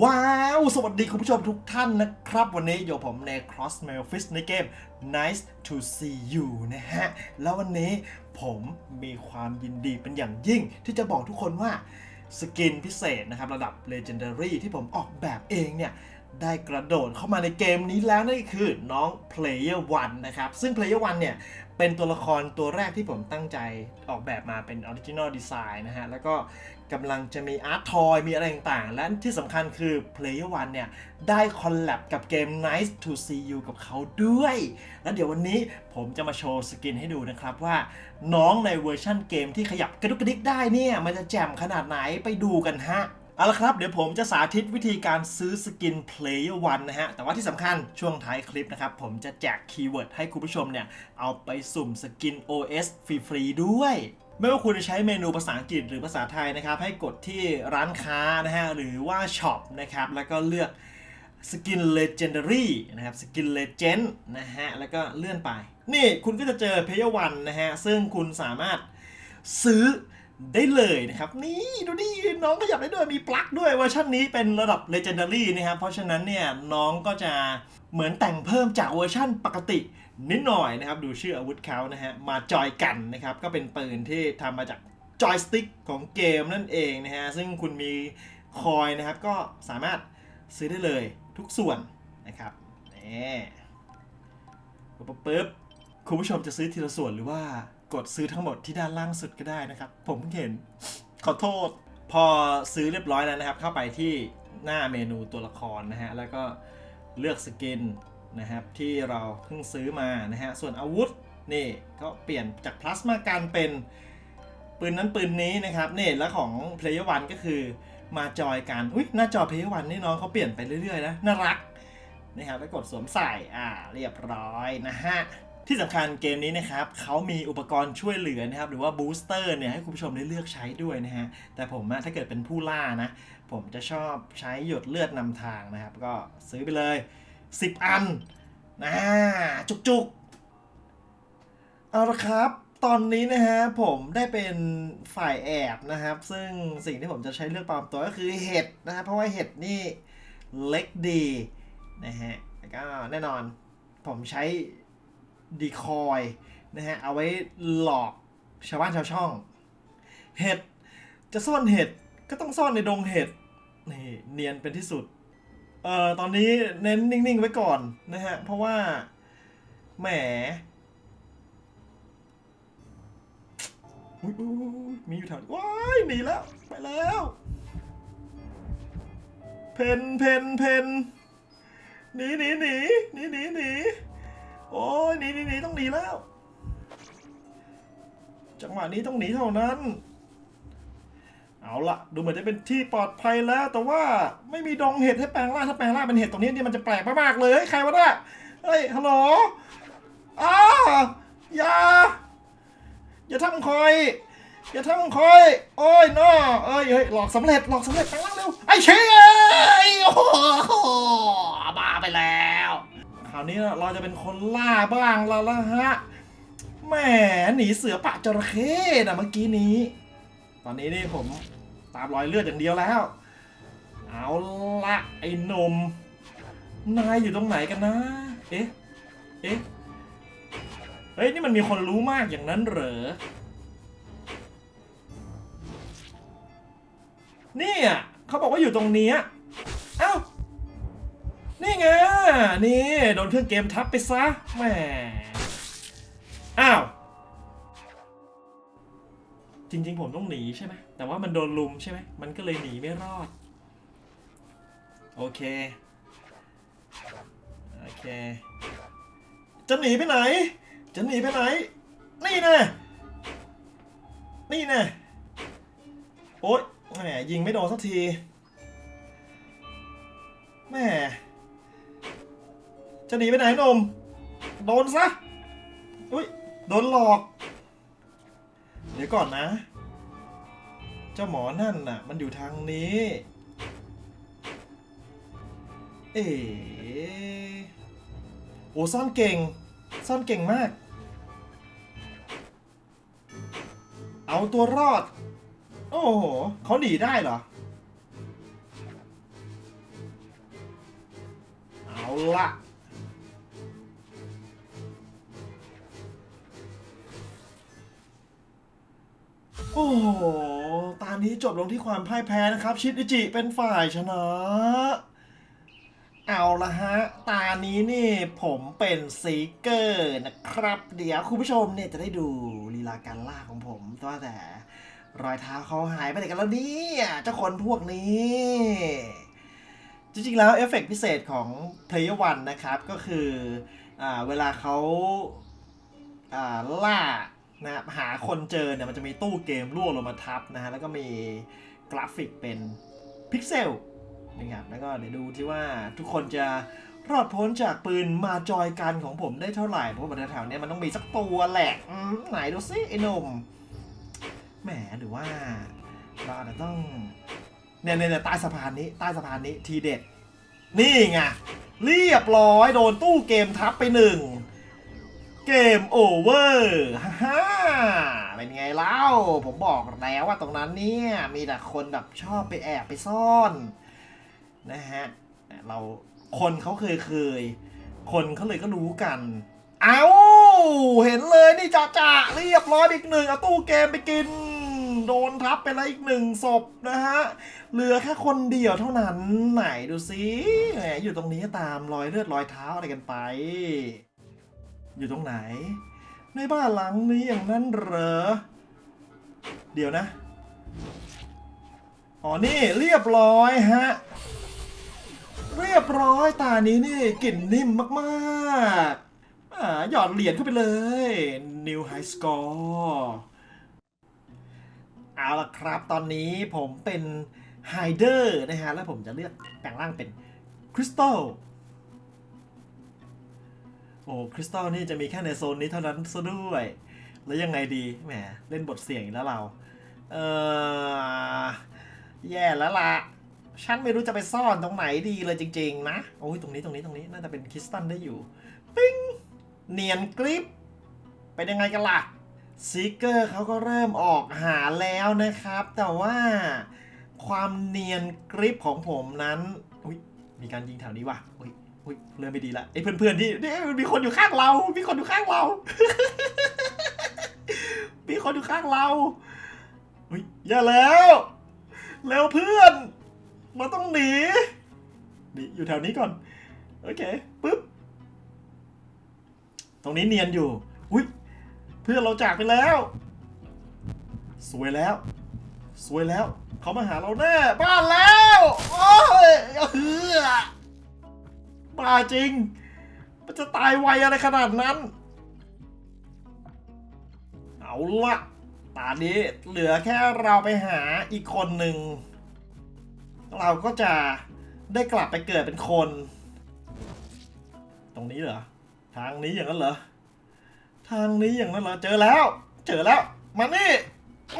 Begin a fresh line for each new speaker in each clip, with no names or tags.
ว้าว สวัสดีคุณผู้ชมทุกท่านนะครับ วันนี้อยู่ผมใน Cross m a l Fish ในเกม Nice to see you นะฮะ แล้ววันนี้ผมมีความยินดีเป็นอย่างยิ่ง ที่จะบอกทุกคนว่าสกินพิเศษนะครับ ระดับ Legendary ที่ผมออกแบบเองเนี่ย ได้กระโดดเข้ามาในเกมนี้แล้วนั่นก็คือน้อง Player One นะครับ ซึ่ง Player One เนี่ยเป็นตัวละครตัวแรกที่ผมตั้งใจออกแบบมาเป็น Original Design นะฮะ แล้วก็กำลังจะมีอาร์ตทอยมีอะไรต่างๆ และที่สำคัญคือ Player One เนี่ย ได้คอลแลบกับเกม Nice to see you กับเขาด้วย แล้วเดี๋ยววันนี้ผมจะมาโชว์สกินให้ดูนะครับว่า น้องในเวอร์ชั่นเกมที่ขยับกระดุกกระดิกได้เนี่ย มันจะแจ่มขนาดไหนไปดูกันฮะ เอาละครับเดี๋ยวผมจะสาธิตวิธีการซื้อสกิน Player One นะฮะ แต่ว่าที่สำคัญช่วงท้ายคลิปนะครับ ผมจะแจกคีย์เวิร์ดให้คุณผู้ชมเนี่ย เอาไปสุ่มสกิน OS ฟรีๆด้วยไม่ว่าคุณจะใช้เมนูภาษาอังกฤษหรือภาษาไทยนะครับ ให้กดที่ร้านค้านะฮะ หรือว่าช็อปนะครับ แล้วก็เลือกสกิน Legendary นะครับสกิน Legend นะฮะ แล้วก็เลื่อนไป นี่คุณก็จะเจอ Player One นะฮะ ซึ่งคุณสามารถซื้อ ได้เลยนะครับ นี่ดูดิน้องขยับได้ด้วยมีปลั๊กด้วยเวอร์ชันนี้เป็นระดับ Legendary นะครับ เพราะฉะนั้นเนี่ยน้องก็จะเหมือนแต่งเพิ่มจากเวอร์ชันปกตินิดหน่อยนะครับ ดูชื่ออาวุธเขานะฮะ มาจอยกันนะครับ ก็เป็นปืนที่ทำมาจากจอยสติ๊กของเกมนั่นเองนะฮะ ซึ่งคุณมีคอยนะครับ ก็สามารถซื้อได้เลยทุกส่วนนะครับนี่ปุ๊บปุ๊บปุ๊บคุณผู้ชมจะซื้อทีละส่วนหรือว่า กดซื้อทั้งหมดที่ด้านล่างสุดก็ได้นะครับ ผมเห็น ขอโทษ พอซื้อเรียบร้อยแล้วนะครับ เข้าไปที่หน้าเมนูตัวละครนะฮะ แล้วก็เลือกสกินนะครับที่เราเพิ่งซื้อมานะฮะ ส่วนอาวุธนี่ก็เปลี่ยนจากพลาสมาการเป็นปืนนั้นปืนนี้นะครับนี่แล้วของ Player One ก็คือมาจอยกันอุ้ยหน้าจอ Player One นี่น้องเขาเปลี่ยนไปเรื่อยๆนะน่ารักนะครับแล้วกดสวมใส่อ่าเรียบร้อยนะฮะ ที่สำคัญเกมนี้นะครับเขามีอุปกรณ์ช่วยเหลือนะครับหรือว่าบูสเตอร์เนี่ยให้คุณผู้ชมได้เลือกใช้ด้วยนะฮะแต่ผมถ้าเกิดเป็นผู้ล่านะ ผมจะชอบใช้หยดเลือดนำทางนะครับ ก็ซื้อไปเลย 10 อันนะจุกๆ เอาละครับ ตอนนี้นะฮะผมได้เป็นฝ่ายแอบนะครับ ซึ่งสิ่งที่ผมจะใช้เลือกปลอมตัวก็คือเห็ดนะครับเพราะว่าเห็ดนี่เล็กดีนะฮะแล้วก็แน่นอนผมใช้ ดีคอยนะฮะเอาไว้หลอกชาวบ้านชาวช่อง เห็ดจะซ่อนเห็ดก็ต้องซ่อนในดงเห็ดนี่เนียนเป็นที่สุดเอ่อตอนนี้เน้นนิ่งๆไว้ก่อนนะฮะเพราะว่าแหมอุ๊ยมีอยู่แถวว้ายหนีแล้ว ไปแล้ว เพนเพนเพนหนีหนีหนีหนีหนีหนี โอ้ยหนีหนีหนีต้องหนีแล้ว จังหวะนี้ต้องหนีเท่านั้น เอาละดูเหมือนจะเป็นที่ปลอดภัยแล้ว แต่ว่าไม่มีดงเห็ดให้แปลงร่างถ้าแปลงร่างเป็นเห็ดตรงนี้นี่มันจะแปลกมากๆเลยเฮ้ยใครวะเนี่ยเฮ้ยฮัลโหลอ้าอย่าอย่าทำคอย อย่าทำคอย โอ้ยน้อเอ้ยเฮ้ยหลอกสำเร็จหลอกสำเร็จแปลงร่างเร็วไอ้เชี่ยโอ้โหบ้าไปแล้ว คราวนี้เราจะเป็นคนล่าบ้างแล้วละฮะแหมหนีเสือปะจระเข้นะเมื่อกี้นี้ ตอนนี้นี่ผมตามรอยเลือดอย่างเดียวแล้ว เอาละไอ้นม นายอยู่ตรงไหนกันนะ เอ๊ะ เอ๊ะ เฮ้ยนี่มันมีคนรู้มากอย่างนั้นเหรอ เนี่ยเขาบอกว่าอยู่ตรงนี้ เอ้า นี่ไง นี่ โดนเครื่องเกมทับไปซะ แหม อ้าว จริง ๆ ผมต้องหนีใช่ไหม แต่ว่ามันโดนลุมใช่ไหม มันก็เลยหนีไม่รอด โอเค โอเค จะหนีไปไหน จะหนีไปไหน นี่แน่นี่แน่โอ๊ยแหมยิงไม่โดนสักทีแหม จะหนีไปไหนหนม โดนซะ อุ้ย โดนหลอก เดี๋ยวก่อนนะ เจ้าหมอนั่นน่ะ มันอยู่ทางนี้ เอ๋โอ้ซ่อนเก่ง ซ่อนเก่งมาก เอาตัวรอด โอ้โหเขาหนีได้เหรอ เอาละ โอ้โหตอนนี้จบลงที่ความพ่ายแพ้นะครับ ชิดอิจิเป็นฝ่ายชนะ เอาละฮะ ตานี้นี่ผมเป็นซีเกอร์นะครับ เดี๋ยวคุณผู้ชมเนี่ยจะได้ดูลีลาการล่าของผมว่าแต่รอยเท้าเขาหายไปไหนกันแล้วเนี่ยเจ้าคนพวกนี้ จริงๆแล้วเอฟเฟกต์พิเศษของ Player One นะครับ ก็คืออเวลาเขาาล่า นะครับหาคนเจอเนี่ยมันจะมีตู้เกมร่วงลงมาทับนะฮะแล้วก็มีกราฟิกเป็นพิกเซลนะครับแล้วก็เดี๋ยวดูที่ว่าทุกคนจะรอดพ้นจากปืนมาจอยกันของผมได้เท่าไหร่เพราะว่าแถวๆเนี้ยมันต้องมีสักตัวแหละไหนดูซิไอ้หนุ่มแหมหรือว่าเราอาจจะต้องเนี่ยเนี่ยใต้สะพานนี้ใต้สะพานนี้ทีเด็ด นี่ไงเรียบร้อยโดนตู้เกมทับไปหนึ่ง เกมโอเวอร์ฮ่าเป็นไงเล่า ผมบอกแล้วว่าตรงนั้นเนี่ย มีแต่คนแบบชอบไปแอบไปซ่อน นะฮะ เราคนเขาเคยเคย คนเขาเลยก็รู้กัน เอาเห็นเลยนี่จ่าจ่าเรียบร้อยอีกหนึ่งเอาตู้เกมไปกิน โดนทับไปแล้วอีกหนึ่งศพนะฮะ เหลือแค่คนเดียวเท่านั้นไหนดูสิแหมอยู่ตรงนี้ตามรอยเลือดรอยเท้าอะไรกันไป อยู่ตรงไหน ในบ้านหลังนี้อย่างนั้นเหรอ เดี๋ยวนะ อ๋อนี่เรียบร้อยฮะ เรียบร้อยตานี้นี่กลิ่นนิ่มมากๆอ่าหยอดเหรียญเข้าไปเลย New High Score เอาละครับตอนนี้ผมเป็นไฮเดอร์นะฮะ แล้วผมจะเลือกแปลงร่างเป็นคริสตัล โอ้คริสตัลนี่จะมีแค่ในโซนนี้เท่านั้นซะด้วย แล้วยังไงดีแหมเล่นบทเสี่ยงแล้วเรา เออแย่แล้วล่ะ ฉันไม่รู้จะไปซ่อนตรงไหนดีเลยจริง ๆ นะ โอ้ยตรงนี้ตรงนี้ตรงนี้น่าจะเป็นคริสตัลได้อยู่ ปิ้ง เนียนกริปเป็นยังไงกันล่ะซีเกอร์เขาก็เริ่มออกหาแล้วนะครับ แต่ว่าความเนียนกริปของผมนั้น อุ้ยมีการยิงแถวนี้ว่ะอุ้ย อุ้ยเริ่มไม่ดีละไอ้เพื่อนๆที่นี่มีคนอยู่ข้างเรา มีคนอยู่ข้างเรา มีคนอยู่ข้างเราอุ้ยอย่าแล้วแล้วเพื่อนมันต้องหนีหนีอยู่แถวนี้ก่อน โอเคปึ๊บตรงนี้เนียนอยู่ อุ้ยเพื่อนเราจากไปแล้ว สวยแล้ว สวยแล้ว เขามาหาเราแน่บ้านแล้ว โอ้ยเฮือ บ้าจริง มันจะตายไวอะไรขนาดนั้น เอาละตอนนี้เหลือแค่เราไปหาอีกคนหนึ่ง เราก็จะได้กลับไปเกิดเป็นคน ตรงนี้เหรอ ทางนี้อย่างนั้นเหรอ ทางนี้อย่างนั้นเหรอ เจอแล้ว เจอแล้ว มานี่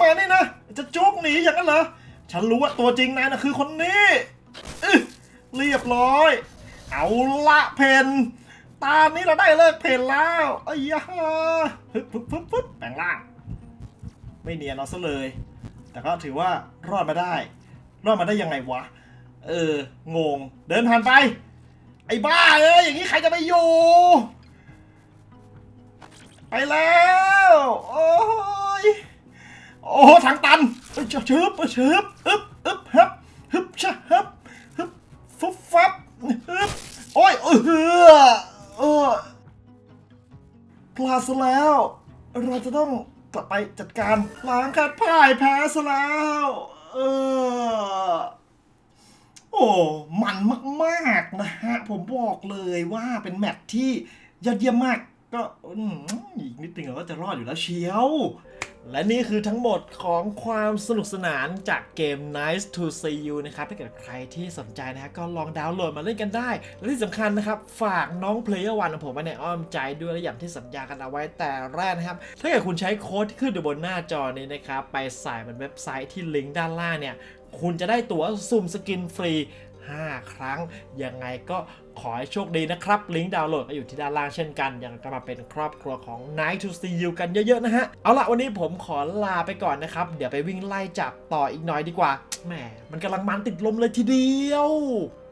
มานี่นะ จะจุกหนีอย่างนั้นเหรอ ฉันรู้ว่าตัวจริงนายนะคือคนนี้เรียบร้อย เอาละเพนตามนี้เราได้เลิกเพนแล้วไอ้ยาฮึบฮึบฮึบฮึบแปลงร่าง ไม่เนียนเอาซะเลย แต่ก็ถือว่ารอดมาได้ รอดมาได้ยังไงวะ เออ งง เดินผ่านไป ไอ้บ้าเอ้ยอย่างนี้ใครจะไปอยู่ ไปแล้ว โอ้ยโอ้ทางตันเอ้ยชึบชึบอึบอึบฮึบฮึบชะฮึบฮึบฟุบฟับฮึบ โอ้ยเออเออพลาดซะแล้ว เราจะต้องกลับไปจัดการล้างการพ่ายแพ้ซะแล้ว เออ โอ้มันมากๆนะฮะ ผมบอกเลยว่าเป็นแมตช์ที่ยอดเยี่ยมมาก ก็อืมอีกนิดนึงเราก็จะรอดอยู่แล้วเชียว และนี่คือทั้งหมดของความสนุกสนานจากเกม Nice to See You นะครับ ถ้าเกิดใครที่สนใจนะฮะก็ลองดาวน์โหลดมาเล่นกันได้ และที่สำคัญนะครับ ฝากน้อง Player One ของผมไว้ในอ้อมใจด้วยและอย่างที่สัญญากันเอาไว้แต่แรกนะครับ ถ้าเกิดคุณใช้โค้ดที่ขึ้นอยู่บนหน้าจอนี้นะครับ ไปใส่บนเว็บไซต์ที่ลิงก์ด้านล่างเนี่ย คุณจะได้ตั๋วสุ่มสกินฟรี 5 ครั้ง ยังไงก็ขอให้โชคดีนะครับ ลิงก์ดาวน์โหลดก็อยู่ที่ด้านล่างเช่นกัน ยังก็มาเป็นครอบครัวของ Night to See You กันเยอะๆนะฮะ เอาละวันนี้ผมขอลาไปก่อนนะครับ เดี๋ยวไปวิ่งไล่จับต่ออีกหน่อยดีกว่า แหม มันกำลังมันติดลมเลยทีเดียว